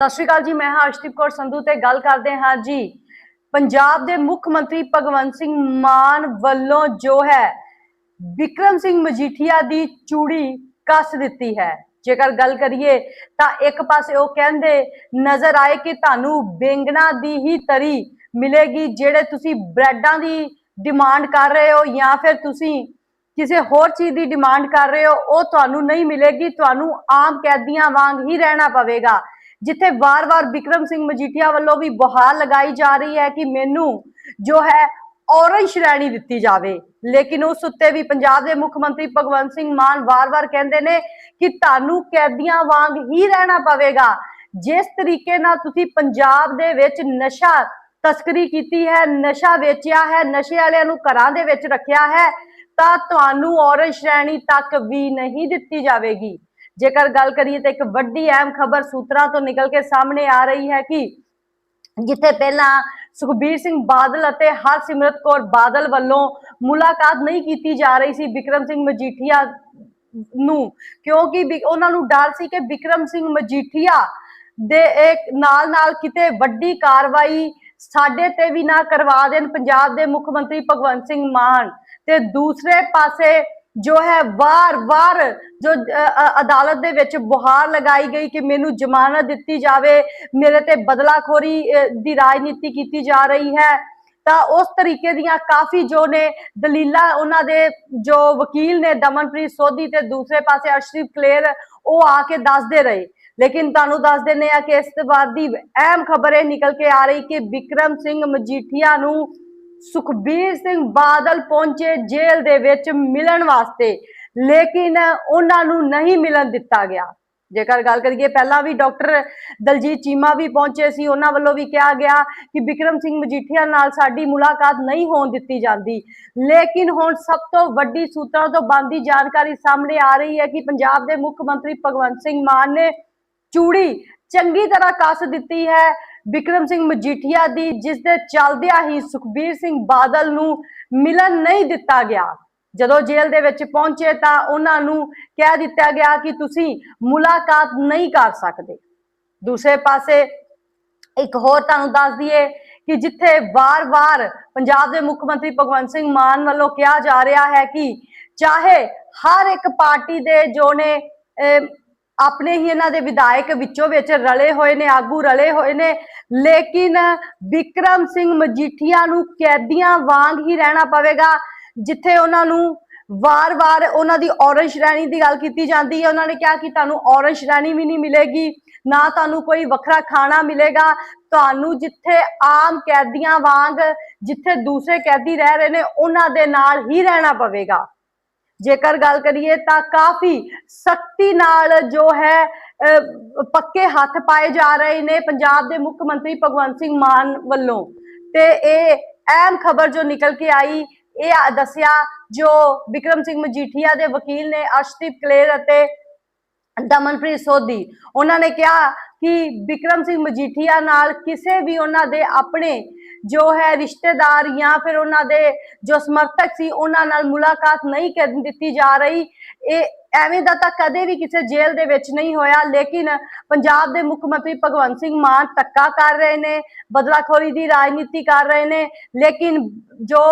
ਸਤਿ ਸ਼੍ਰੀ ਅਕਾਲ ਜੀ, ਮੈਂ ਹਾਂ ਅਰਸ਼ਦੀਪ ਕੌਰ ਸੰਧੂ ਤੇ ਗੱਲ ਕਰਦੇ ਹਾਂ ਜੀ। ਪੰਜਾਬ ਦੇ ਮੁੱਖ ਮੰਤਰੀ ਭਗਵੰਤ ਸਿੰਘ ਮਾਨ ਵੱਲੋਂ ਜੋ ਹੈ, ਵਿਕਰਮ ਸਿੰਘ ਮਜੀਠੀਆ ਦੀ ਚੂੜੀ ਕੱਸ ਦਿੱਤੀ ਹੈ। ਜੇਕਰ ਗੱਲ ਕਰੀਏ, ਤਾਂ ਇੱਕ ਪਾਸੇ ਉਹ ਕਹਿੰਦੇ, ਨਜ਼ਰ ਆਏ ਕਿ ਤੁਹਾਨੂੰ ਬੇਂਗਣਾ ਦੀ ਹੀ ਤਰੀ ਮਿਲੇਗੀ, ਜਿਹੜੇ ਤੁਸੀਂ ਬ੍ਰੈਡਾਂ ਦੀ ਡਿਮਾਂਡ ਕਰ ਰਹੇ ਹੋ ਜਾਂ ਫਿਰ ਤੁਸੀਂ ਕਿਸੇ ਹੋਰ ਚੀਜ਼ ਦੀ ਡਿਮਾਂਡ ਕਰ ਰਹੇ ਹੋ, ਉਹ ਤੁਹਾਨੂੰ ਨਹੀਂ ਮਿਲੇਗੀ, ਤੁਹਾਨੂੰ ਆਮ ਕੈਦੀਆਂ ਵਾਂਗ ਹੀ ਰਹਿਣਾ ਪਵੇਗਾ। ਜਿੱਥੇ ਵਾਰ-ਵਾਰ ਵਿਕਰਮ ਸਿੰਘ ਮਜੀਠੀਆ ਵੱਲੋਂ ਵੀ ਬੁਹਾਰ ਲਗਾਈ ਜਾ ਰਹੀ ਹੈ ਕਿ ਮੈਨੂੰ ਜੋ ਹੈ ਔਰੰਜ ਸ਼੍ਰੇਣੀ ਦਿੱਤੀ ਜਾਵੇ। ਲੇਕਿਨ ਉਸ ਉੱਤੇ ਵੀ ਪੰਜਾਬ ਦੇ ਮੁੱਖ ਮੰਤਰੀ ਭਗਵੰਤ ਸਿੰਘ ਮਾਨ ਵਾਰ-ਵਾਰ ਕਹਿੰਦੇ ਨੇ ਕਿ ਤੁਹਾਨੂੰ ਕੈਦੀਆਂ ਵਾਂਗ ਹੀ ਰਹਿਣਾ ਪਵੇਗਾ। ਜਿਸ ਤਰੀਕੇ ਨਾਲ ਤੁਸੀਂ ਪੰਜਾਬ ਦੇ ਵਿੱਚ ਨਸ਼ਾ ਤਸਕਰੀ ਕੀਤੀ ਹੈ, ਨਸ਼ਾ ਵੇਚਿਆ ਹੈ, ਨਸ਼ੇ ਵਾਲਿਆਂ ਨੂੰ ਘਰਾਂ ਦੇ ਵਿੱਚ ਰੱਖਿਆ ਹੈ, ਤਾਂ ਤੁਹਾਨੂੰ ਔਰੰਜ ਸ਼੍ਰੇਣੀ ਤੱਕ ਵੀ ਨਹੀਂ ਦਿੱਤੀ ਜਾਵੇਗੀ। ਜੇਕਰ ਗੱਲ ਕਰੀਏ ਤਾਂ ਇੱਕ ਵੱਡੀ ਅਹਿਮ ਖਬਰ ਸੂਤਰਾਂ ਤੋਂ ਨਿਕਲ ਕੇ ਸਾਹਮਣੇ ਆ ਰਹੀ ਹੈ ਕਿ ਜਿੱਥੇ ਪਹਿਲਾਂ ਸੁਖਬੀਰ ਸਿੰਘ ਬਾਦਲ ਅਤੇ ਹਰਸਿਮਰਤ ਕੌਰ ਬਾਦਲ ਵੱਲੋਂ ਮੁਲਾਕਾਤ ਨਹੀਂ ਕੀਤੀ ਜਾ ਰਹੀ ਸੀ ਵਿਕਰਮ ਸਿੰਘ ਮਜੀਠੀਆ ਨੂੰ, ਕਿਉਂਕਿ ਉਹਨਾਂ ਨੂੰ ਡਰ ਸੀ ਕਿ ਵਿਕਰਮ ਸਿੰਘ ਮਜੀਠੀਆ ਦੇ ਇੱਕ ਨਾਲ ਨਾਲ ਕਿਤੇ ਵੱਡੀ ਕਾਰਵਾਈ ਸਾਡੇ ਤੇ ਵੀ ਨਾ ਕਰਵਾ ਦੇਣ, ਪੰਜਾਬ ਦੇ ਮੁੱਖ ਮੰਤਰੀ ਭਗਵੰਤ ਸਿੰਘ ਮਾਨ ਤੇ ਦੂਸਰੇ ਪਾਸੇ ਜੋ ਹੈ ਵਾਰ-ਵਾਰ ਜੋ ਅਦਾਲਤ ਦੇ ਵਿੱਚ ਬੁਹਾਰ ਲਗਾਈ ਗਈ ਕਿ ਮੈਨੂੰ ਜ਼ਮਾਨਤ ਦਿੱਤੀ ਜਾਵੇ, ਮੇਰੇ ਤੇ ਬਦਲਾਖੋਰੀ ਦੀ ਰਾਜਨੀਤੀ ਕੀਤੀ ਜਾ ਰਹੀ ਹੈ, ਤਾਂ ਉਸ ਤਰੀਕੇ ਦੀਆਂ ਕਾਫੀ ਜੋ ਨੇ ਦਲੀਲਾਂ ਉਹਨਾਂ ਦੇ ਜੋ ਵਕੀਲ ਨੇ ਦਮਨਪ੍ਰੀਤ ਸੋਧੀ ਤੇ ਦੂਸਰੇ ਪਾਸੇ ਅਰਸ਼ਦੀਪ ਕਲੇਰ, ਉਹ ਆ ਕੇ ਦੱਸਦੇ ਰਹੇ। ਲੇਕਿਨ ਤੁਹਾਨੂੰ ਦੱਸ ਦਿੰਦੇ ਆ ਕਿ ਇਸ ਤੋਂ ਬਾਅਦ ਦੀ ਅਹਿਮ ਖਬਰ ਇਹ ਨਿਕਲ ਕੇ ਆ ਰਹੀ ਕਿ ਵਿਕਰਮ ਸਿੰਘ ਮਜੀਠੀਆ ਨੂੰ ਸੁਖਬੀਰ ਸਿੰਘ ਬਾਦਲ ਪਹੁੰਚੇ ਜੇਲ੍ਹ ਦੇ ਵਿੱਚ ਮਿਲਣ ਵਾਸਤੇ, ਲੇਕਿਨ ਉਹਨਾਂ ਨੂੰ ਨਹੀਂ ਮਿਲਣ ਦਿੱਤਾ ਗਿਆ। ਜੇਕਰ ਗੱਲ ਕਰੀਏ, ਪਹਿਲਾਂ ਵੀ ਡਾਕਟਰ ਦਲਜੀਤ ਚੀਮਾ ਵੀ ਪਹੁੰਚੇ ਸੀ। ਉਹਨਾਂ ਵੱਲੋਂ ਵੀ ਕਿਹਾ ਗਿਆ ਕਿ ਵਿਕਰਮ ਸਿੰਘ ਮਜੀਠੀਆ ਨਾਲ ਸਾਡੀ ਮੁਲਾਕਾਤ ਨਹੀਂ ਹੋਣ ਦਿੱਤੀ ਜਾਂਦੀ। ਲੇਕਿਨ ਹੁਣ ਸਭ ਤੋਂ ਵੱਡੀ ਸੂਤਰਾਂ ਤੋਂ ਬੰਦੀ ਜਾਣਕਾਰੀ ਸਾਹਮਣੇ ਆ ਰਹੀ ਹੈ ਕਿ ਪੰਜਾਬ ਦੇ ਮੁੱਖ ਮੰਤਰੀ ਭਗਵੰਤ ਸਿੰਘ ਮਾਨ ਨੇ ਚੂੜੀ ਚੰਗੀ ਤਰ੍ਹਾਂ ਕੱਸ ਦਿੱਤੀ ਹੈ। ਵਿਕਰਮ ਸਿੰਘ ਮਜੀਠੀਆ ਦੀ, ਜਿਸ ਦੇ ਚੱਲਦਿਆਂ ਹੀ ਸੁਖਬੀਰ ਸਿੰਘ ਬਾਦਲ ਨੂੰ ਮਿਲਣ ਨਹੀਂ ਦਿੱਤਾ ਗਿਆ। ਜਦੋਂ ਜੇਲ੍ਹ ਦੇ ਵਿੱਚ ਪਹੁੰਚੇ ਤਾਂ ਉਹਨਾਂ ਨੂੰ ਕਹਿ ਦਿੱਤਾ ਗਿਆ ਕਿ ਤੁਸੀਂ ਮੁਲਾਕਾਤ ਨਹੀਂ ਕਰ ਸਕਦੇ। ਦੂਸਰੇ ਪਾਸੇ ਇੱਕ ਹੋਰ ਤੁਹਾਨੂੰ ਦੱਸ ਦਈਏ ਕਿ ਜਿੱਥੇ ਵਾਰ-ਵਾਰ ਪੰਜਾਬ ਦੇ ਮੁੱਖ ਮੰਤਰੀ ਭਗਵੰਤ ਸਿੰਘ ਮਾਨ ਵੱਲੋਂ ਕਿਹਾ ਜਾ ਰਿਹਾ ਹੈ ਕਿ ਚਾਹੇ ਹਰ ਇੱਕ ਪਾਰਟੀ ਦੇ ਜੋ ਨੇ ਆਪਣੇ ਹੀ ਇਹਨਾਂ ਦੇ ਵਿਧਾਇਕ ਵਿੱਚੋਂ ਵਿੱਚ ਰਲੇ ਹੋਏ ਨੇ, ਆਗੂ ਰਲੇ ਹੋਏ ਨੇ। ਲੇਕਿਨ ਵਿਕਰਮ ਸਿੰਘ ਮਜੀਠੀਆ ਨੂੰ ਕੈਦੀਆਂ ਵਾਂਗ ਹੀ ਰਹਿਣਾ ਪਵੇਗਾ, ਜਿੱਥੇ ਉਹਨਾਂ ਨੂੰ ਵਾਰ-ਵਾਰ ਉਹਨਾਂ ਦੀ ਔਰੰਜ ਸ਼੍ਰੇਣੀ ਦੀ ਗੱਲ ਕੀਤੀ ਜਾਂਦੀ ਹੈ। ਉਹਨਾਂ ਨੇ ਕਿਹਾ ਕਿ ਤੁਹਾਨੂੰ ਔਰੰਜ ਸ਼੍ਰੇਣੀ ਵੀ ਨਹੀਂ ਮਿਲੇਗੀ, ਨਾ ਤੁਹਾਨੂੰ ਕੋਈ ਵੱਖਰਾ ਖਾਣਾ ਮਿਲੇਗਾ। ਤੁਹਾਨੂੰ ਜਿੱਥੇ ਆਮ ਕੈਦੀਆਂ ਵਾਂਗ ਜਿੱਥੇ ਦੂਸਰੇ ਕੈਦੀ ਰਹਿ ਰਹੇ ਨੇ, ਉਹਨਾਂ ਦੇ ਨਾਲ ਹੀ ਰਹਿਣਾ ਪਵੇਗਾ। ਜੇਕਰ ਗੱਲ ਕਰੀਏ ਤਾਂ ਕਾਫੀ ਸਖਤੀ ਨਾਲ ਜੋ ਹੈ ਪੱਕੇ ਹੱਥ ਪਾਏ ਜਾ ਰਹੇ ਨੇ ਪੰਜਾਬ ਦੇ ਮੁੱਖ ਮੰਤਰੀ ਭਗਵੰਤ ਸਿੰਘ ਮਾਨ ਵੱਲੋਂ। ਤੇ ਇਹ ਅਹਿਮ ਖਬਰ ਜੋ ਨਿਕਲ ਕੇ ਆਈ, ਇਹ ਦੱਸਿਆ ਜੋ ਵਿਕਰਮ ਸਿੰਘ ਮਜੀਠੀਆ ਦੇ ਵਕੀਲ ਨੇ ਅਰਸ਼ਦੀਪ ਕਲੇਰ ਅਤੇ ਦਮਨਪ੍ਰੀਤ ਸੋਧੀ ਉਹਨਾਂ ਨੇ ਕਿਹਾ ਕਿ ਵਿਕਰਮ ਸਿੰਘ ਮਜੀਠੀਆ ਨਾਲ ਕਿਸੇ ਵੀ ਉਹਨਾਂ ਦੇ ਆਪਣੇ ਜੋ ਹੈ ਰਿਸ਼ਤੇਦਾਰ ਜਾਂ ਫਿਰ ਉਹਨਾਂ ਦੇ ਜੋ ਸਮਰਥਕ ਸੀ ਉਹਨਾਂ ਨਾਲ ਮੁਲਾਕਾਤ ਨਹੀਂ ਕਰਨ ਦਿੱਤੀ ਜਾ ਰਹੀ। ਇਹ ਐਵੇਂ ਦਾ ਤਾਂ ਕਦੇ ਵੀ ਕਿਸੇ ਜੇਲ੍ਹ ਦੇ ਵਿੱਚ ਨਹੀਂ ਹੋਇਆ ਲੇਕਿਨ ਪੰਜਾਬ ਦੇ ਮੁੱਖ ਮੰਤਰੀ ਭਗਵੰਤ ਸਿੰਘ ਮਾਨ ਧੱਕਾ ਕਰ ਰਹੇ ਨੇ ਬਦਲਾਖੋਰੀ ਦੀ ਰਾਜਨੀਤੀ ਕਰ ਰਹੇ ਨੇ ਲੇਕਿਨ ਜੋ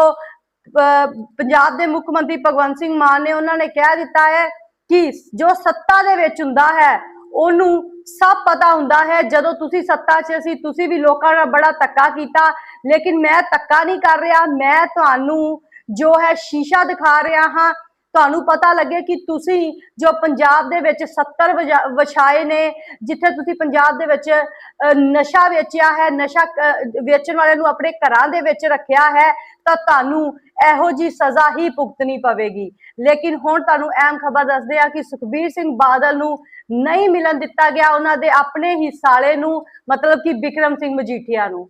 ਅਹ, ਪੰਜਾਬ ਦੇ ਮੁੱਖ ਮੰਤਰੀ ਭਗਵੰਤ ਸਿੰਘ ਮਾਨ ਨੇ ਉਹਨਾਂ ਨੇ ਕਹਿ ਦਿੱਤਾ ਹੈ ਕਿ ਜੋ ਸੱਤਾ ਦੇ ਵਿੱਚ ਹੁੰਦਾ ਹੈ ਉਹਨੂੰ ਸਭ ਪਤਾ ਹੁੰਦਾ ਹੈ। ਜਦੋਂ ਤੁਸੀਂ ਸੱਤਾ 'ਚ ਸੀ ਤੁਸੀਂ ਵੀ ਲੋਕਾਂ ਨਾਲ ਬੜਾ ਧੱਕਾ ਕੀਤਾ। ਲੇਕਿਨ ਮੈਂ ਧੱਕਾ ਨਹੀਂ ਕਰ ਰਿਹਾ। ਮੈਂ ਤੁਹਾਨੂੰ ਜੋ ਹੈ ਸ਼ੀਸ਼ਾ ਦਿਖਾ ਰਿਹਾ ਹਾਂ। ਤੁਹਾਨੂੰ ਪਤਾ ਲੱਗੇ ਕਿ ਤੁਸੀਂ ਜੋ ਪੰਜਾਬ ਦੇ ਵਿੱਚ 70 ਵਜਾ- ਵਿਛਾਏ ਨੇ ਜਿੱਥੇ ਤੁਸੀਂ ਪੰਜਾਬ ਦੇ ਵਿੱਚ ਅਹ, ਨਸ਼ਾ ਵੇਚਿਆ ਹੈ ਨਸ਼ਾ ਵੇਚਣ ਵਾਲਿਆਂ ਨੂੰ ਆਪਣੇ ਘਰਾਂ ਦੇ ਵਿੱਚ ਰੱਖਿਆ ਹੈ ਤਾਂ ਤੁਹਾਨੂੰ ਇਹੋ ਜੀ ਸਜ਼ਾ ਹੀ ਭੁਗਤਣੀ ਪਵੇਗੀ। ਲੇਕਿਨ ਹੁਣ ਤੁਹਾਨੂੰ ਅਹਿਮ ਖਬਰ ਦੱਸਦੇ ਆ ਕਿ ਸੁਖਬੀਰ ਸਿੰਘ ਬਾਦਲ ਨੂੰ ਨਹੀਂ ਮਿਲਣ ਦਿੱਤਾ ਗਿਆ। ਉਹਨਾਂ ਦੇ ਆਪਣੇ ਹੀ ਸਾਲੇ ਨੂੰ, ਮਤਲਬ ਕਿ ਵਿਕਰਮ ਸਿੰਘ ਮਜੀਠੀਆ ਨੂੰ।